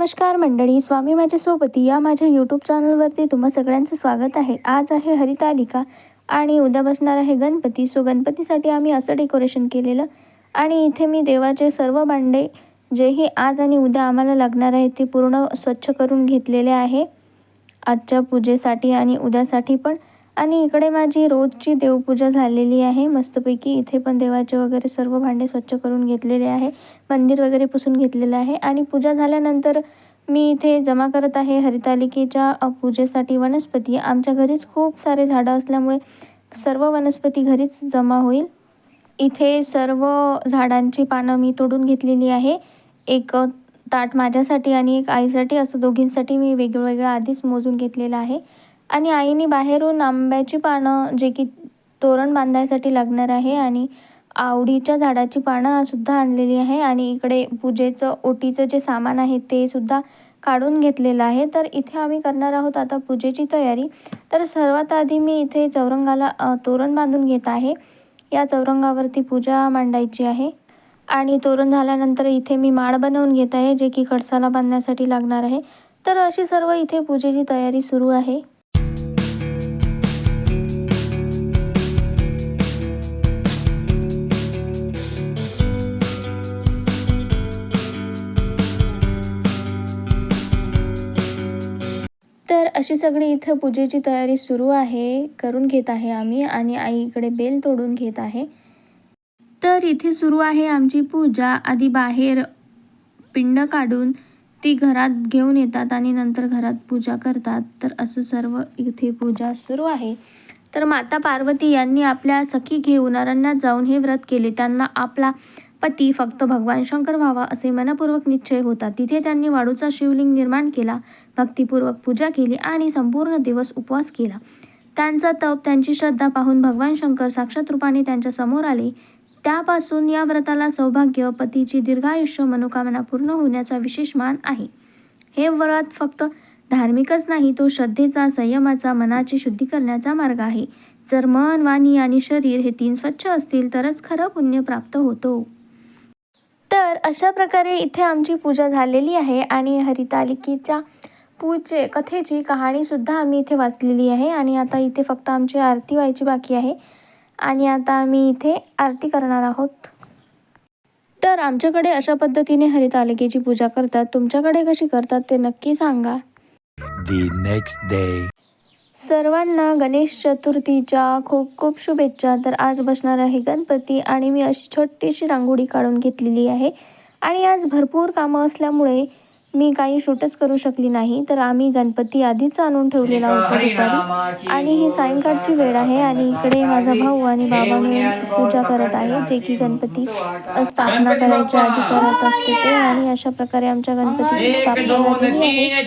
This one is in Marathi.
नमस्कार मंडळी स्वामी माझ्या सोबती या माझ्या यूट्यूब चॅनलवरती तुम्हा सगळ्यांचं स्वागत आहे. आज आहे हरितालिका आणि उद्या बसणार आहे गणपती. सो गणपतीसाठी आम्ही असं डेकोरेशन केलेलं आणि इथे मी देवाचे सर्व भांडे जेही आज आणि उद्या आम्हाला लागणार आहे ते पूर्ण स्वच्छ करून घेतलेले आहे. आजच्या पूजेसाठी आणि उद्यासाठी पण आणि इकडे माझी रोजची देवपूजा झालेली आहे. मस्तपैकी इथे पण देवाचे वगैरे सर्व भांडे स्वच्छ करून घेतलेले आहे. मंदिर वगैरे पुसून घेतलेलं आहे. आणि पूजा झाल्यानंतर मी इथे जमा करत आहे हरितालिकेच्या पूजेसाठी वनस्पती. आमच्या घरीच खूप सारे झाडं असल्यामुळे सर्व वनस्पती घरीच जमा होईल. इथे सर्व झाडांची पानं मी तोडून घेतलेली आहे. एक ताट माझ्यासाठी आणि एक आईसाठी. असं दोघींसाठी मी वेगवेगळं आधीच मोजून घेतलेलं आहे. आणि आईने बाहेरून आंब्याची पानं जे की तोरण बांधायसाठी लागणार आहे आणि आवडीच्या झाडाची पानं सुद्धा आणलेली आहे. आणि इकडे पूजेचं ओटीचं जे सामान आहे ते सुद्धा काढून घेतलेलं आहे. तर इथे आम्ही करणार आहोत आता पूजेची तयारी. तर सर्वात आधी मी इथे चौरंगाला तोरण बांधून घेत आहे. या चौरंगावरती पूजा मांडायची आहे. आणि तोरण झाल्यानंतर इथे मी माळ बनवून घेत आहे जे की कळसाला बांधण्यासाठी लागणार आहे. तर अशी सर्व इथे पूजेची तयारी सुरू आहे. अशी सगळी इथं पूजेची तयारी सुरू आहे करून घेत आहे आम्ही आणि आई इकडे बेल तोडून घेत आहे. तर इथे सुरू आहे आमची पूजा. आधी बाहेर पिंड काढून ती घरात घेऊन येतात आणि नंतर घरात पूजा करतात. तर असं सर्व इथे पूजा सुरू आहे. तर माता पार्वती यांनी आपल्या सखी घेऊनारांना जाऊन हे व्रत केले. त्यांना आपला पती फक्त भगवान शंकर व्हावा असे मनपूर्वक निश्चय होता. तिथे त्यांनी वाळूचा शिवलिंग निर्माण केला भक्तिपूर्वक पूजा केली आणि संपूर्ण दिवस उपवास केला. त्यांचा तप त्यांची श्रद्धा पाहून भगवान शंकर साक्षात रूपाने त्यांच्यासमोर आले. त्यापासून या व्रताला सौभाग्य पतीची दीर्घायुष्य मनोकामना पूर्ण होण्याचा विशेष मान आहे. हे व्रत फक्त धार्मिकच नाही तो श्रद्धेचा संयमाचा मनाची शुद्धी करण्याचा मार्ग आहे. जर मन वाणी आणि शरीर हे तीन स्वच्छ असतील तरच खरं पुण्य प्राप्त होतो. तर अशा प्रकारे इथे आमची पूजा झालेली आहे आणि हरितालिकेच्या पूजे कथेची कहाणीसुद्धा आम्ही इथे वाचलेली आहे आणि आता इथे फक्त आमची आरती व्हायची बाकी आहे आणि आता आम्ही इथे आरती करणार आहोत. तर आमच्याकडे अशा पद्धतीने हरितालिकेची पूजा करतात. तुमच्याकडे कशी करतात ते नक्की सांगा. The next day. सर्वांना गणेश चतुर्थीच्या खूप खूप शुभेच्छा. तर आज बसणार आहे गणपती आणि मी अशी छोटीशी रांगोळी काढून घेतलेली आहे. आणि आज भरपूर कामं असल्यामुळे मी काही शूटच करू शकली नाही. तर आम्ही गणपती आधीच आणून ठेवलेला होता दुपारी. आणि ही सायंकाळची वेळ आहे आणि इकडे माझा भाऊ आणि बाबा मिळून पूजा करत आहे जे की गणपती स्थापना करायच्या आधी करत असते ते. आणि अशा प्रकारे आमच्या गणपतीची स्थापना झालेली आहे.